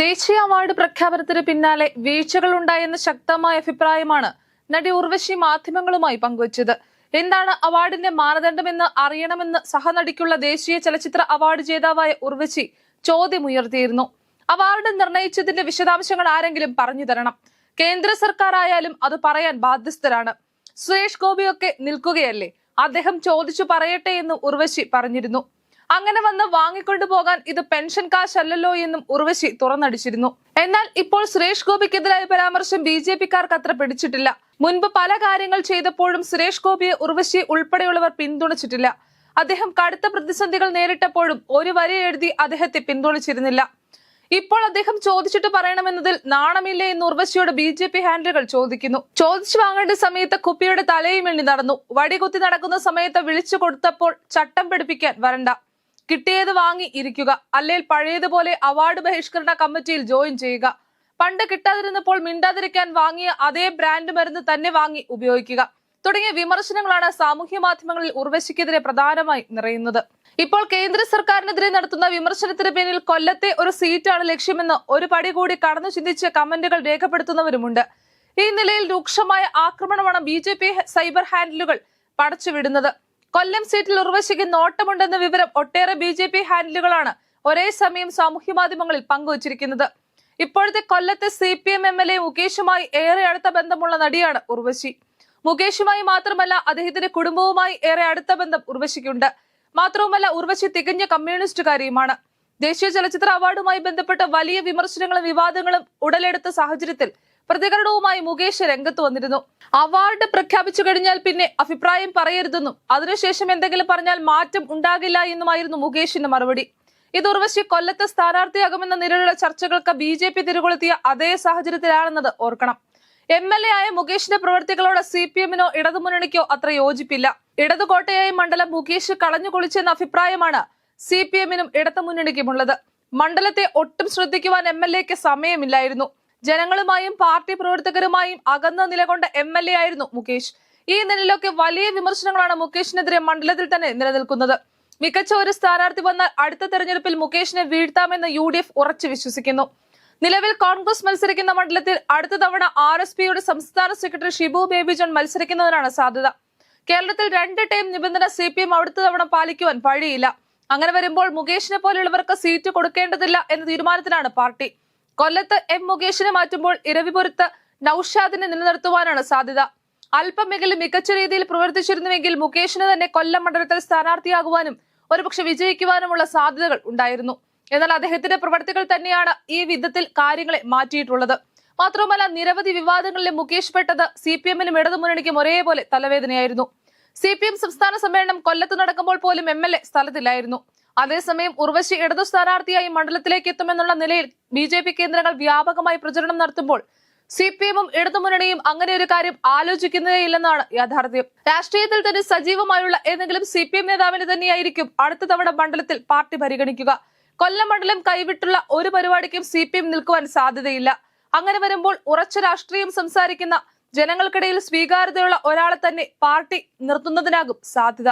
ദേശീയ അവാർഡ് പ്രഖ്യാപനത്തിന് പിന്നാലെ വീഴ്ചകളുണ്ടായെന്ന ശക്തമായ അഭിപ്രായമാണ് നടി ഉർവശി മാധ്യമങ്ങളുമായി പങ്കുവച്ചത്. എന്താണ് അവാർഡിന്റെ മാനദണ്ഡമെന്ന് അറിയണമെന്ന് സഹനടിക്കുള്ള ദേശീയ ചലച്ചിത്ര അവാർഡ് ജേതാവായ ഉർവശി ചോദ്യമുയർത്തിയിരുന്നു. അവാർഡ് നിർണയിച്ചതിന്റെ വിശദാംശങ്ങൾ ആരെങ്കിലും പറഞ്ഞു തരണം. കേന്ദ്ര സർക്കാർ ആയാലും അത് പറയാൻ ബാധ്യസ്ഥരാണ്. സുരേഷ് ഗോപിയൊക്കെ നിൽക്കുകയല്ലേ? അദ്ദേഹം ചോദിച്ചു പറയട്ടെ എന്ന് ഉർവശി പറഞ്ഞിരുന്നു. അങ്ങനെ വന്ന് വാങ്ങിക്കൊണ്ടു പോകാൻ ഇത് പെൻഷൻ കാശല്ലല്ലോ എന്നും ഉർവശി തുറന്നടിച്ചിരുന്നു. എന്നാൽ ഇപ്പോൾ സുരേഷ് ഗോപിക്കെതിരായ പരാമർശം ബി ജെ പിക്കാർക്ക് അത്ര പിടിച്ചിട്ടില്ല. മുൻപ് പല കാര്യങ്ങൾ ചെയ്തപ്പോഴും സുരേഷ് ഗോപിയെ ഉർവശി ഉൾപ്പെടെയുള്ളവർ പിന്തുണച്ചിട്ടില്ല. അദ്ദേഹം കടുത്ത പ്രതിസന്ധികൾ നേരിട്ടപ്പോഴും ഒരു വരി എഴുതി അദ്ദേഹത്തെ പിന്തുണച്ചിരുന്നില്ല. ഇപ്പോൾ അദ്ദേഹം ചോദിച്ചിട്ട് പറയണമെന്നതിൽ നാണമില്ലേ എന്ന് ഉർവശിയോട് ബി ജെ പി ഹാൻഡിലുകൾ ചോദിക്കുന്നു. ചോദിച്ചു വാങ്ങേണ്ട സമയത്ത് കുപ്പിയുടെ തലയും എണ്ണി നടന്നു. വടികുത്തി നടക്കുന്ന സമയത്ത് വിളിച്ചു കൊടുത്തപ്പോൾ ചട്ടം പിടിപ്പിക്കാൻ വരണ്ട. കിട്ടിയത് വാങ്ങി ഇരിക്കുക. അല്ലെങ്കിൽ പഴയതുപോലെ അവാർഡ് ബഹിഷ്കരണ കമ്മിറ്റിയിൽ ജോയിൻ ചെയ്യുക. പണ്ട് കിട്ടാതിരുന്നപ്പോൾ മിണ്ടാതിരിക്കാൻ വാങ്ങിയ അതേ ബ്രാൻഡ് മരുന്ന് തന്നെ വാങ്ങി ഉപയോഗിക്കുക. തുടങ്ങിയ വിമർശനങ്ങളാണ് സാമൂഹ്യ മാധ്യമങ്ങളിൽ ഉർവശിക്കെതിരെ പ്രധാനമായി നിറയുന്നത്. ഇപ്പോൾ കേന്ദ്ര സർക്കാരിനെതിരെ നടത്തുന്ന വിമർശനത്തിന് പിന്നിൽ കൊല്ലത്തെ ഒരു സീറ്റാണ് ലക്ഷ്യമെന്ന് ഒരു പടി കൂടി കടന്നു ചിന്തിച്ച് കമന്റുകൾ രേഖപ്പെടുത്തുന്നവരുമുണ്ട്. ഈ നിലയിൽ രൂക്ഷമായ ആക്രമണമാണ് ബി സൈബർ ഹാൻഡിലുകൾ പടച്ചുവിടുന്നത്. കൊല്ലം സീറ്റിൽ ഉർവശിക്ക് നോട്ടമുണ്ടെന്ന വിവരം ഒട്ടേറെ ബി ജെ പി ഹാൻഡിലുകളാണ് ഒരേ സമയം സാമൂഹ്യ മാധ്യമങ്ങളിൽ പങ്കുവച്ചിരിക്കുന്നത്. ഇപ്പോഴത്തെ കൊല്ലത്തെ C P M M L A മുകേഷുമായി ഏറെ അടുത്ത ബന്ധമുള്ള നടിയാണ് ഉർവശി. മുകേഷുമായി മാത്രമല്ല അദ്ദേഹത്തിന്റെ കുടുംബവുമായി ഏറെ അടുത്ത ബന്ധം ഉർവശിക്കുണ്ട്. മാത്രവുമല്ല ഉർവശി തികഞ്ഞ കമ്മ്യൂണിസ്റ്റുകാരിയുമാണ്. ദേശീയ ചലച്ചിത്ര അവാർഡുമായി ബന്ധപ്പെട്ട വലിയ വിമർശനങ്ങളും വിവാദങ്ങളും ഉടലെടുത്ത സാഹചര്യത്തിൽ പ്രതികരണവുമായി മുകേഷ് രംഗത്ത് വന്നിരുന്നു. അവാർഡ് പ്രഖ്യാപിച്ചു കഴിഞ്ഞാൽ പിന്നെ അഭിപ്രായം പറയരുതെന്നും അതിനുശേഷം എന്തെങ്കിലും പറഞ്ഞാൽ മാറ്റം ഉണ്ടാകില്ല എന്നുമായിരുന്നു മുകേഷിന്റെ മറുപടി. ഇത് ഉർവശി കൊല്ലത്ത് സ്ഥാനാർത്ഥിയാകുമെന്ന നിലയിലുള്ള ചർച്ചകൾക്ക് ബി ജെ പി തിരികൊളുത്തിയ അതേ സാഹചര്യത്തിലാണെന്നത് ഓർക്കണം. എം എൽ എ ആയ മുകേഷിന്റെ പ്രവർത്തികളോട് സി പി എമ്മിനോ ഇടതുമുന്നണിക്കോ അത്ര യോജിപ്പില്ല. ഇടതുകോട്ടയായി മണ്ഡലം മുകേഷ് കളഞ്ഞു കുളിച്ചെന്ന അഭിപ്രായമാണ് സി പി എമ്മിനും ഇടതുമുന്നണിക്കുമുള്ളത്. മണ്ഡലത്തെ ഒട്ടും ശ്രദ്ധിക്കുവാൻ എം എൽ എക്ക് സമയമില്ലായിരുന്നു. ജനങ്ങളുമായും പാർട്ടി പ്രവർത്തകരുമായും അകന്ന് നിലകൊണ്ട എം എൽ എ ആയിരുന്നു മുകേഷ്. ഈ നിലയിലൊക്കെ വലിയ വിമർശനങ്ങളാണ് മുകേഷിനെതിരെ മണ്ഡലത്തിൽ തന്നെ നിലനിൽക്കുന്നത്. മികച്ച ഒരു സ്ഥാനാർത്ഥി വന്നാൽ അടുത്ത തെരഞ്ഞെടുപ്പിൽ മുകേഷിനെ വീഴ്ത്താമെന്ന് യു ഡി എഫ് ഉറച്ചു വിശ്വസിക്കുന്നു. നിലവിൽ കോൺഗ്രസ് മത്സരിക്കുന്ന മണ്ഡലത്തിൽ അടുത്ത തവണ ആർ എസ് പിയുടെ സംസ്ഥാന സെക്രട്ടറി ഷിബു ബേബി ജോൺ മത്സരിക്കുന്നതിനാണ് സാധ്യത. കേരളത്തിൽ രണ്ട് ടൈം നിബന്ധന സി പി എം അടുത്ത തവണ പാലിക്കുവാൻ വഴിയില്ല. അങ്ങനെ വരുമ്പോൾ മുകേഷിനെ പോലെയുള്ളവർക്ക് സീറ്റ് കൊടുക്കേണ്ടതില്ല എന്ന തീരുമാനത്തിലാണ് പാർട്ടി. കൊല്ലത്ത് എം മുകേഷിനെ മാറ്റുമ്പോൾ ഇരവിപുരത്ത് നൌഷാദിനെ നിലനിർത്തുവാനാണ് സാധ്യത. അല്പമെങ്കിലും മികച്ച രീതിയിൽ പ്രവർത്തിച്ചിരുന്നുവെങ്കിൽ മുകേഷിന് തന്നെ കൊല്ലം മണ്ഡലത്തിൽ സ്ഥാനാർത്ഥിയാകുവാനും ഒരുപക്ഷെ വിജയിക്കുവാനുമുള്ള സാധ്യതകൾ ഉണ്ടായിരുന്നു. എന്നാൽ അദ്ദേഹത്തിന്റെ പ്രവർത്തികൾ തന്നെയാണ് ഈ വിധത്തിൽ കാര്യങ്ങളെ മാറ്റിയിട്ടുള്ളത്. മാത്രവുമല്ല നിരവധി വിവാദങ്ങളിലെ മുകേഷ് പെട്ടത് സി പി എമ്മിനും ഇടതുമുന്നണിക്കും ഒരേപോലെ തലവേദനയായിരുന്നു. സി പി എം സംസ്ഥാന സമ്മേളനം കൊല്ലത്ത് നടക്കുമ്പോൾ പോലും എം എൽ എ സ്ഥലത്തില്ലായിരുന്നു. അതേസമയം ഉർവശി ഇടതു സ്ഥാനാർത്ഥിയായി മണ്ഡലത്തിലേക്ക് എത്തുമെന്നുള്ള നിലയിൽ ബി ജെ പി കേന്ദ്രങ്ങൾ വ്യാപകമായി പ്രചരണം നടത്തുമ്പോൾ സി പി എമ്മും ഇടതുമുന്നണിയും അങ്ങനെ ഒരു കാര്യം ആലോചിക്കുന്നതേയില്ലെന്നാണ് യാഥാർത്ഥ്യം. രാഷ്ട്രീയത്തിൽ തന്നെ സജീവമായുള്ള ഏതെങ്കിലും സി പി എം നേതാവിനെ തന്നെയായിരിക്കും അടുത്ത തവണ മണ്ഡലത്തിൽ പാർട്ടി പരിഗണിക്കുക. കൊല്ലം മണ്ഡലം കൈവിട്ടുള്ള ഒരു പരിപാടിക്കും സി പി എം നിൽക്കുവാൻ സാധ്യതയില്ല. അങ്ങനെ വരുമ്പോൾ ഉറച്ച രാഷ്ട്രീയം സംസാരിക്കുന്ന ജനങ്ങൾക്കിടയിൽ സ്വീകാര്യതയുള്ള ഒരാളെ തന്നെ പാർട്ടി നിർത്തുന്നതിനാകും സാധ്യത.